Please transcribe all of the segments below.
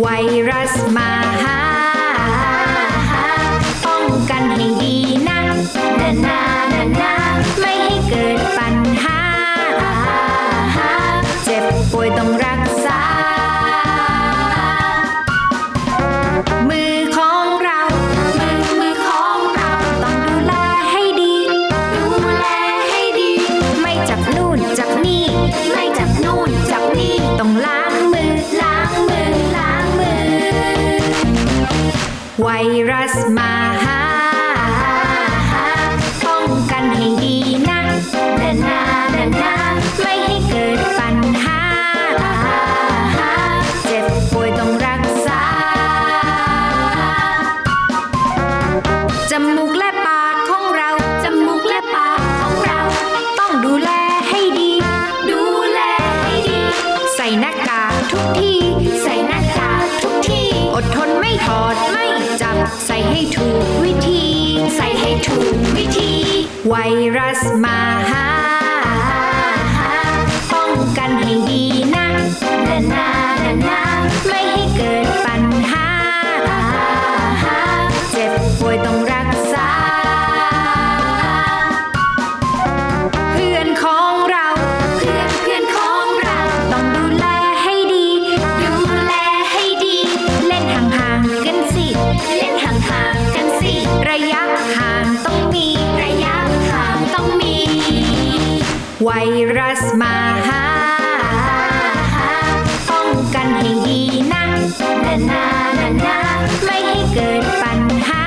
ไวรัสมา ไว จับใส่ให้ถูกวิธี ใส่ให้ถูกวิธี ไวรัสมาหา ไวรัสมาหาป้องกันให้ดีนะนานานานาไม่ให้เกิดปัญหา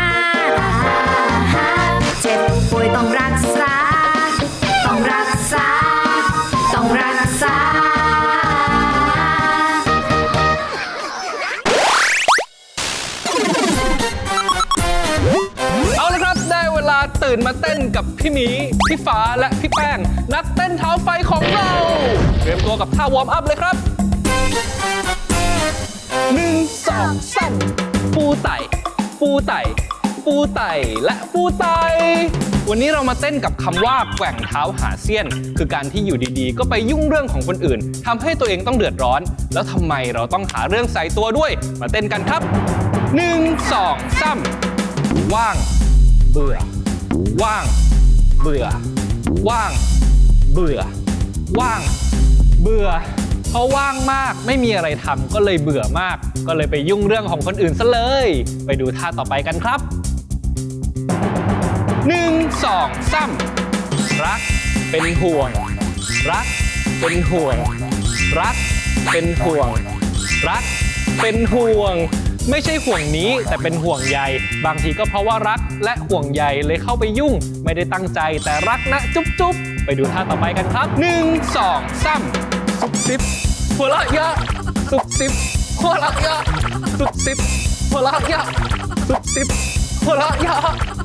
เจ็บป่วยต้องรัก ตื่นมาเต้นกับพี่หมี พี่ฟ้าและพี่แป้ง นักเต้นเท้าไฟของเรา เตรียมตัวกับท่าวอร์มอัพเลยครับหนึ่งสองสามปูไต่ ปูไต่ ปูไต่ และปูไต่วันนี้เรามาเต้นกับคำว่าแกว่งเท้าหาเสี้ยน คือการที่อยู่ดีๆ ก็ไปยุ่งเรื่องของคนอื่นทำให้ตัวเองต้องเดือดร้อน แล้วทำไมเราต้องหาเรื่องใส่ตัวด้วย มาเต้นกันครับหนึ่งสองสามว่าง เบื่อ ว่าง เบื่อ ว่าง เบื่อ ว่าง เบื่อเพราะว่างมากไม่มีอะไรทำก็เลยเบื่อมาก ก็เลยไปยุ่งเรื่องของคนอื่นซะเลย ไปดูท่าต่อไปกันครับหนึ่งสองสามรัก เป็นห่วง รัก เป็นห่วง รัก เป็นห่วง รัก เป็นห่วง ไม่ใช่ห่วงนี้แต่เป็นห่วงใยบางทีก็เพราะว่ารักและห่วงใยเลยเข้าไปยุ่ง ไม่ได้ตั้งใจแต่รักนะจุ๊บจุ๊บไปดูท่าต่อไปกันครับหนึ่งสองสามซุบซิบหัวเราะเยอะซุบซิบหัวเราะเยอะซุบซิบหัวเราะเยอะซุบซิบหัวเราะเยอะ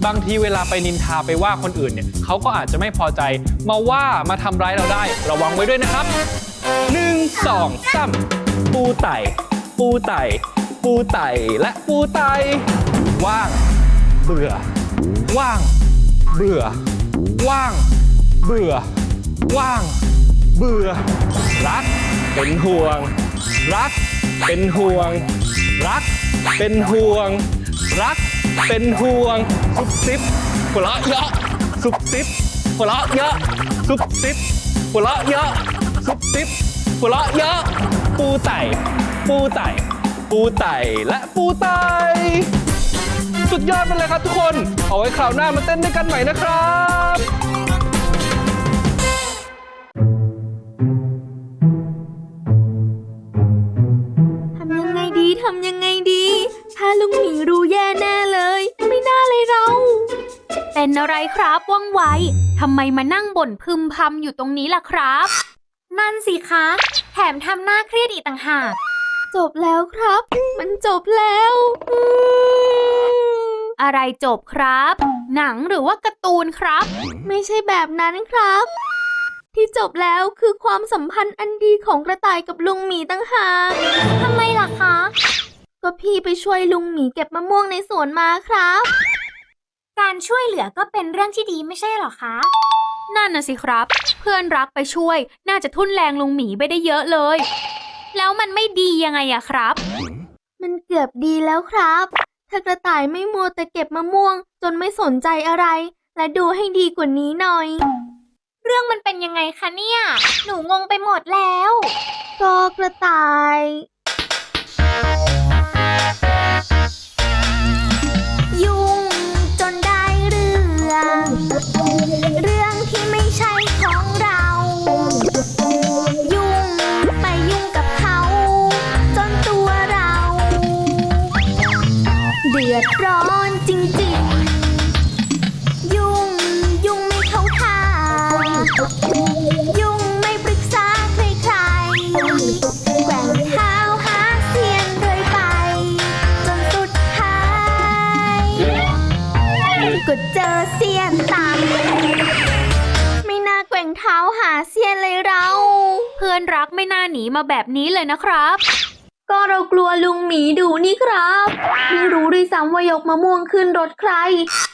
บางทีเวลาไปนินทาไปว่าคนอื่นเนี่ยเขาก็อาจจะไม่พอใจ มาว่ามาทำร้ายเราได้ ระวังไว้ด้วยนะครับหนึ่งสองสามปูไต่ ปูไต่ ปูไต่และปูไตว่าง เบื่อ ว่าง เบื่อ ว่าง เบื่อ ว่าง เบื่อ รัก เป็นห่วง รัก เป็นห่วง รัก เป็นห่วง รัก เป็นห่วง ซุบซิบหัวเราะเยอะซุบซิบหัวเราะเยอะซุบซิบหัวเราะเยอะซุบซิบหัวเราะเยอะปูไต่ปูไต่ ปูไต่และปูไต่สุดยอดไปเลยครับทุกคน เอาไว้คราวหน้ามาเต้นด้วยกันใหม่นะครับทำยังไงดีทำยังไงดี ถ้าลุงหมีรู้แย่แน่เลย ไม่น่าเลยเรา เป็นอะไรครับว่องไวทำไมมานั่งบ่นพึมพำอยู่ตรงนี้ล่ะครับ นั่นสิคะ แถมทำหน้าเครียดอีกต่างหาก จบแล้วครับ มันจบแล้วอะไรจบครับ หนังหรือว่าการ์ตูนครับ ไม่ใช่แบบนั้นครับ ที่จบแล้วคือความสัมพันธ์อันดีของกระต่ายกับลุงหมีตั้งหากทำไมล่ะคะ ก็พี่ไปช่วยลุงหมีเก็บมะม่วงในสวนมาครับ การช่วยเหลือก็เป็นเรื่องที่ดีไม่ใช่หรอคะ นั่นน่ะสิครับ เพื่อนรักไปช่วย น่าจะทุ่นแรงลุงหมีไปได้เยอะเลย แล้วมันไม่ดียังไงอะครับ มันเกือบดีแล้วครับถ้ากระต่ายไม่มัวแต่เก็บมะม่วง จนไม่สนใจอะไร และดูให้ดีกว่านี้หน่อย เรื่องมันเป็นยังไงคะเนี่ย หนูงงไปหมดแล้ว ก็กระต่ายยุ่ ยุ่งไม่ปรึกษาใครๆแกว่งเท้าหาเสียนเรื่อยไป จนสุดท้ายก็เจอเสียนต่ำไม่น่าแกว่งเท้าหาเสียนเลยเรา เพื่อนรักไม่น่าหนีมาแบบนี้เลยนะครับ ก็เรากลัวลุงหมีดูนี่ครับไม่รู้ด้วยซ้ำว่ายกมะม่วงขึ้นรถใคร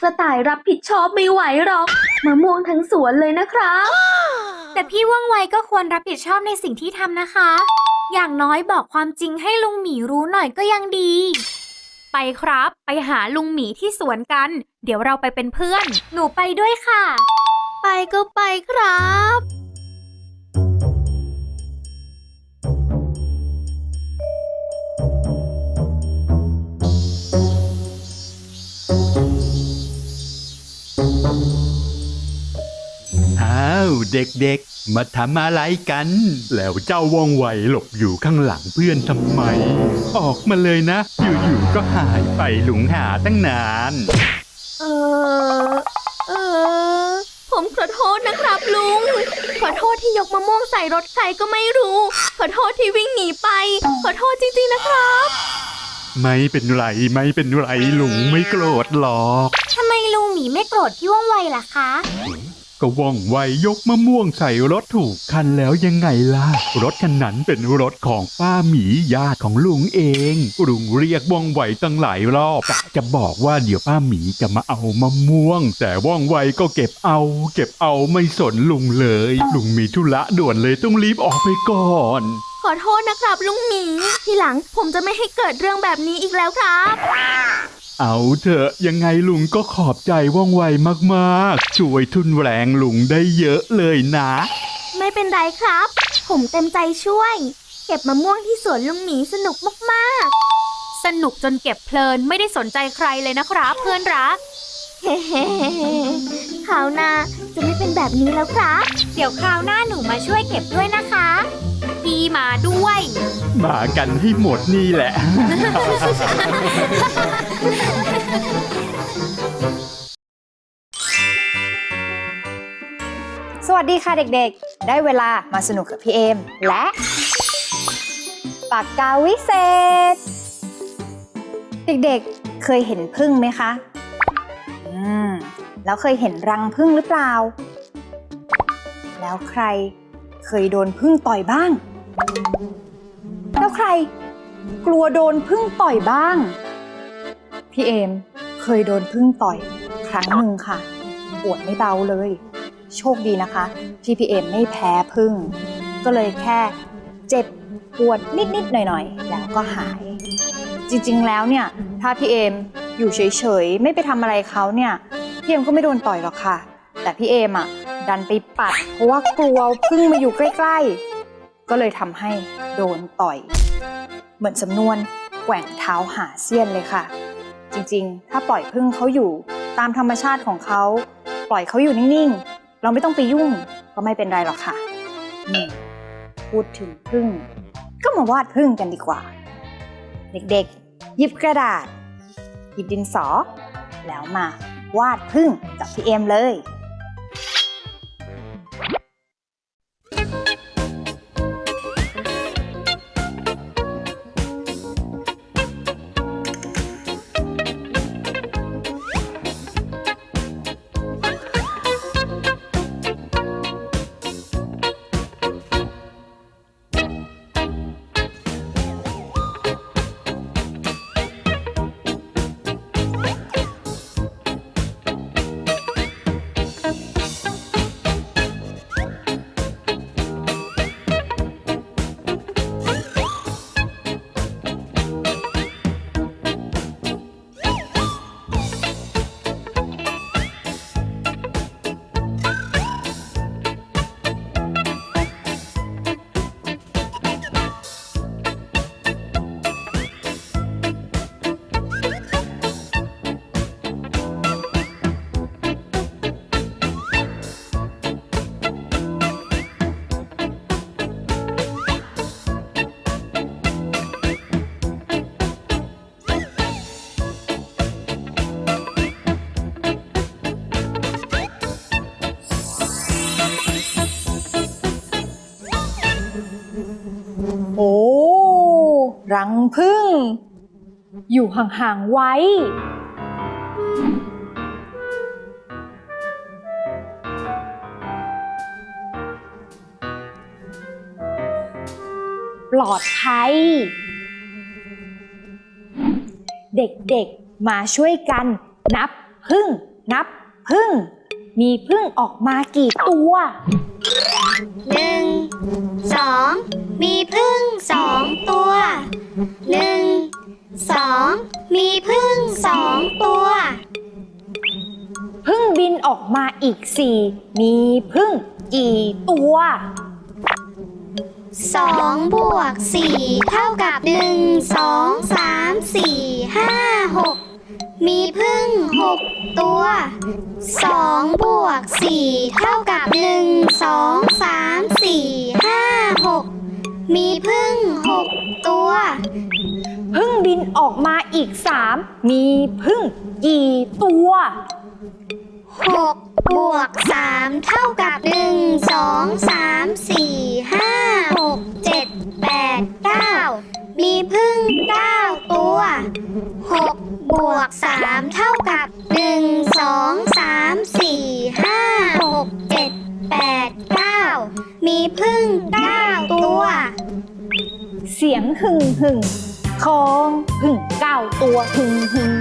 กระต่ายรับผิดชอบไม่ไหวหรอกมะม่วงทั้งสวนเลยนะครับ แต่พี่ว่องไวก็ควรรับผิดชอบในสิ่งที่ทำนะคะ อย่างน้อยบอกความจริงให้ลุงหมีรู้หน่อยก็ยังดี ไปครับ ไปหาลุงหมีที่สวนกัน เดี๋ยวเราไปเป็นเพื่อน หนูไปด้วยค่ะ ไปก็ไปครับาวเด็กๆ มาทำอะไรกัน แล้วเจ้าว่องไวหลบอยู่ข้างหลังเพื่อนทำไม ออกมาเลยนะ อยู่ๆก็หายไปหลงหาตั้งนาน เออ เออ ผมขอโทษนะครับลุง ขอโทษที่ยกมะม่วงใส่รถใครก็ไม่รู้ ขอโทษที่วิ่งหนีไป ขอโทษจริงๆนะครับ ไม่เป็นไรไม่เป็นไรลุงไม่โกรธหรอก ทำไมลุงหมีไม่โกรธพี่ว่องไวล่ะคะ ก็ว่องไวยกมะม่วงใส่รถถูกคันแล้วยังไงล่ะ รถคันนั้นเป็นรถของป้าหมีญาติของลุงเองลุงเรียกว่องไวตั้งหลายรอบกะจะบอกว่าเดี๋ยวป้าหมีจะมาเอามะม่วง แต่ว่องไวก็เก็บเอา เก็บเอาไม่สนลุงเลย ลุงมีธุระด่วนเลยต้องรีบออกไปก่อนขอโทษนะครับลุงหมี ทีหลังผมจะไม่ให้เกิดเรื่องแบบนี้อีกแล้วครับ เอาเถอะยังไงลุงก็ขอบใจว่องไวมากๆ ช่วยทุนแรงลุงได้เยอะเลยนะ ไม่เป็นไรครับ ผมเต็มใจช่วย เก็บมะม่วงที่สวนลุงหมีสนุกมากๆ สนุกจนเก็บเพลินไม่ได้สนใจใครเลยนะครับเพื่อนรักเฮ้คราวหน้าจะไม่เป็นแบบนี้แล้วครับ เดี๋ยวคราวหน้าหนูมาช่วยเก็บด้วยนะคะ พี่มาด้วย มากันให้หมดนี่แหละ สวัสดีค่ะเด็กๆ ได้เวลามาสนุกกับพี่เอม และ ปากกาวิเศษ เด็กๆ เคยเห็นพึ่งไหมคะ อืม แล้วเคยเห็นรังพึ่งหรือเปล่า แล้วใครเคยโดนพึ่งต่อยบ้าง แล้วใครกลัวโดนพึ่งต่อยบ้าง พี่เอมเคยโดนพึ่งต่อย ครั้งหนึ่งค่ะ ปวดไม่เบาเลย โชคดีนะคะที่พี่เอมไม่แพ้พึ่ง ก็เลยแค่เจ็บปวดนิดๆหน่อยๆ แล้วก็หาย จริงๆแล้วเนี่ย ถ้าพี่เอมอยู่เฉยๆ ไม่ไปทำอะไรเขาเนี่ยพี่เอมก็ไม่โดนต่อยหรอกค่ะ แต่พี่เอมอะดันไปปัด เพราะว่ากลัวพึ่งมาอยู่ใกล้ๆ ก็เลยทำให้โดนต่อย เหมือนสำนวนแกว่งเท้าหาเสี้ยนเลยค่ะ จริงๆ ถ้าปล่อยพึ่งเขาอยู่ตามธรรมชาติของเขา ปล่อยเขาอยู่นิ่งๆ เราไม่ต้องไปยุ่งก็ไม่เป็นไรหรอกค่ะนี่พูดถึงพึ่ง ก็มาวาดพึ่งกันดีกว่า เด็กๆ หยิบกระดาษ หยิบดินสอ แล้วมาวาดพึ่งกับพี่เอมเลย รังผึ้งอยู่ห่างๆไว้ ปลอดภัย เด็กๆมาช่วยกัน นับพึ่ง นับพึ่ง มีพึ่งออกมากี่ตัวหนึ่งสอง มีพึ่งสองตัวหนึ่งสองมีพึ่งสองตัว พึ่งบินออกมาอีกสี่มีพึ่งกี่ตัวสองบวกสี่เท่ากับหนึ่งสองสามสี่ห้าหกมีพึ่งหกตัวสองบวกสี่เท่ากับหนึ่งสองสามสี่ห้าหก มีพึ่งหกตัว พึ่งบินออกมาอีกสามมีพึ่งกี่ตัวหกบวกสามเท่ากับหนึ่งสองสามสี่ห้าหกเจ็ดแปดเก้ามีพึ่งเก้าตัวหกบวกสามเท่ากับหนึ่งสองสามสี่ห้าหกเจ็ดแปดเก้ามีพึ่งเก้าตัว เสียงหึ่งหึ่งคองหึ่งเก้าตัวหึ่งหึ่ง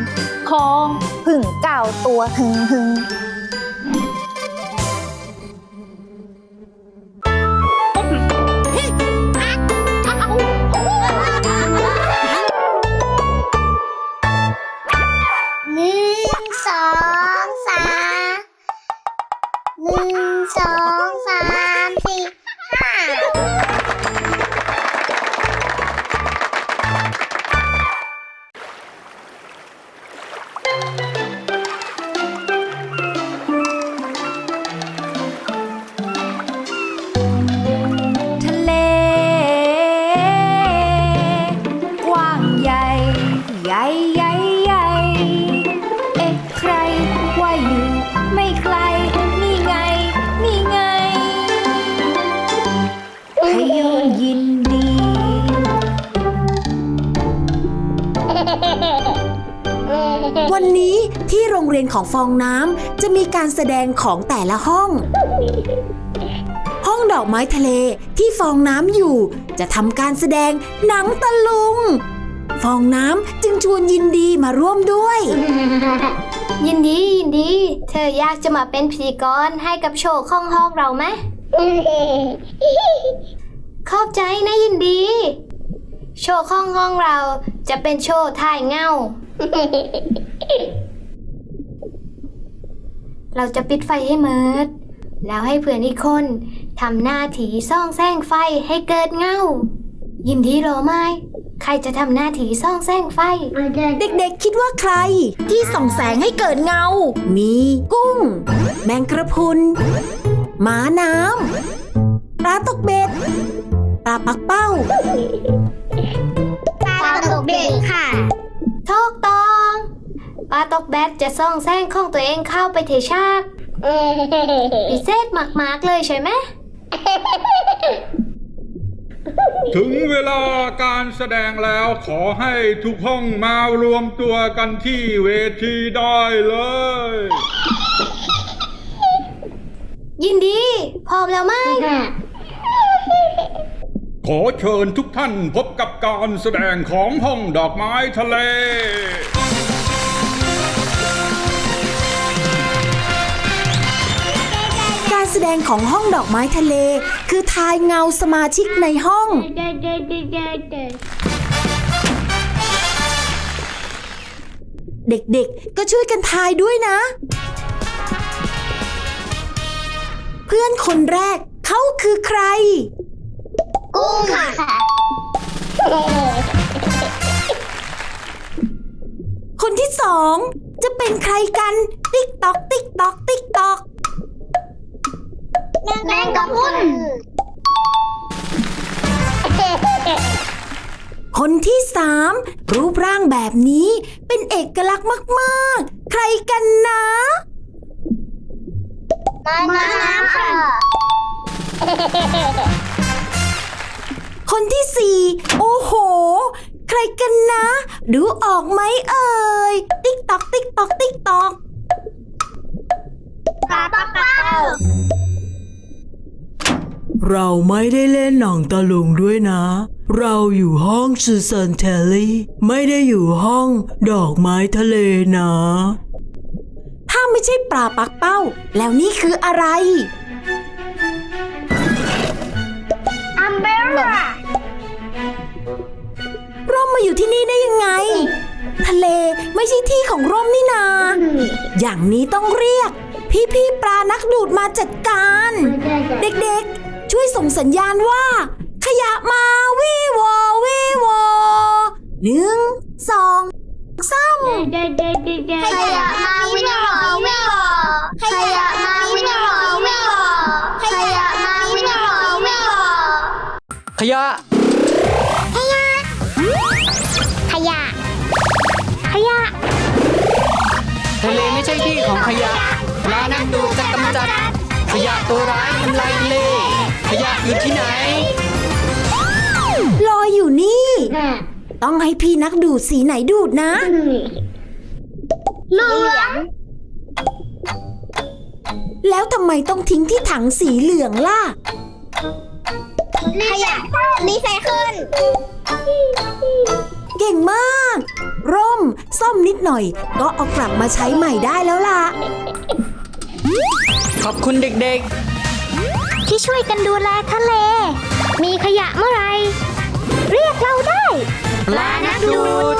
คองหึ่งเก้าตัวหึ่งหึ่ง ที่โรงเรียนของฟองน้ำจะมีการแสดงของแต่ละห้อง ห้องดอกไม้ทะเลที่ฟองน้ำอยู่ จะทำการแสดงหนังตะลุง ฟองน้ำจึงชวนยินดีมาร่วมด้วย ยินดียินดี เธออยากจะมาเป็นพิธีกรให้กับโชว์ข้องห้องเราไหมขอบใจนะยินดี โชว์ข้องห้องเราจะเป็นโชว์ถ่ายเงา เราจะปิดไฟให้เมิดแล้วให้เพื่อนอีกคนทำหน้าถีซ่องแซงไฟให้เกิดเงา ยินดีรอไหมใครจะทำหน้าถีซ่องแซงไฟ เด็กๆ คิดว่าใคร ที่ส่องแสงให้เกิดเงา มีกุ้ง แมงกระพุนหมาน้ำปลาตกเบ็ดปลาปักเป้า ปลาตกแบดจะซ่องแซงของตัวเองเข้าไปเทชากพิเศษมากๆเลยใช่ไหม ถึงเวลาการแสดงแล้วขอให้ทุกห้องมารวมตัวกันที่เวทีได้เลย ยินดี พร้อมแล้วไหม ขอเชิญทุกท่านพบกับการแสดงของห้องดอกไม้ทะเล แสดงของห้องดอกไม้ทะเล คือทายเงาสมาชิกในห้อง เด็กๆ ก็ช่วยกันทายด้วยนะ เพื่อนคนแรกเขาคือใคร กุ้งค่ะคนที่สองจะเป็นใครกัน ติ๊กตอก ติ๊กตอก ติ๊กตอก แมงกะพรุนคนที่สามรูปร่างแบบนี้เป็นเอกลักษณ์มาก ๆ ใครกันนะมาน้ำค่ะ คนที่สี่โอ้โหกันนะ ดูออกไหมเอ่ย ติ๊กตอก ติ๊กตอก ติ๊กตอกปลาปักเป้า เราไม่ได้เล่นหนังตะลุงด้วยนะ เราอยู่ห้องซูซานเทลลี่ ไม่ได้อยู่ห้องดอกไม้ทะเลนะ ถ้าไม่ใช่ปลาปักเป้า แล้วนี่คืออะไร อัมเบร่าร่มมาอยู่ที่นี่ได้ยังไง ทะเลไม่ใช่ที่ของร่มนี่นา อย่างนี้ต้องเรียก พี่ๆปลานักดูดมาจัดการ เด็กๆ ช่วยส่งสัญญาณว่า ขยะมาวิวอวิวอหนึ่งสองสามขยะมาวิ่งหรอวิ่งหรอขยะมาวิ่งหรอวิ่งหรอขยะมาวิ่งหรอวิ่งหรอขยะ ขยะ ขยะ ทะเลไม่ใช่ที่ของขยะปลานักดูจะกำจัด ขยะตัวร้าย อยู่ที่ไหนลอยอยู่นี่ ต้องให้พี่นักดูดสีไหนดูดนะเหลือง แล้วทำไมต้องทิ้งที่ถังสีเหลืองล่ะขยะรีไซเคิลเก่งมาก ร่มซ่อมนิดหน่อย ก็เอากลับมาใช้ใหม่ได้แล้วล่ะ ขอบคุณเด็กที่ ช่วยกันดูแลทะเล มีขยะเมื่อไหรเรียกเราได้ ปลานักดูด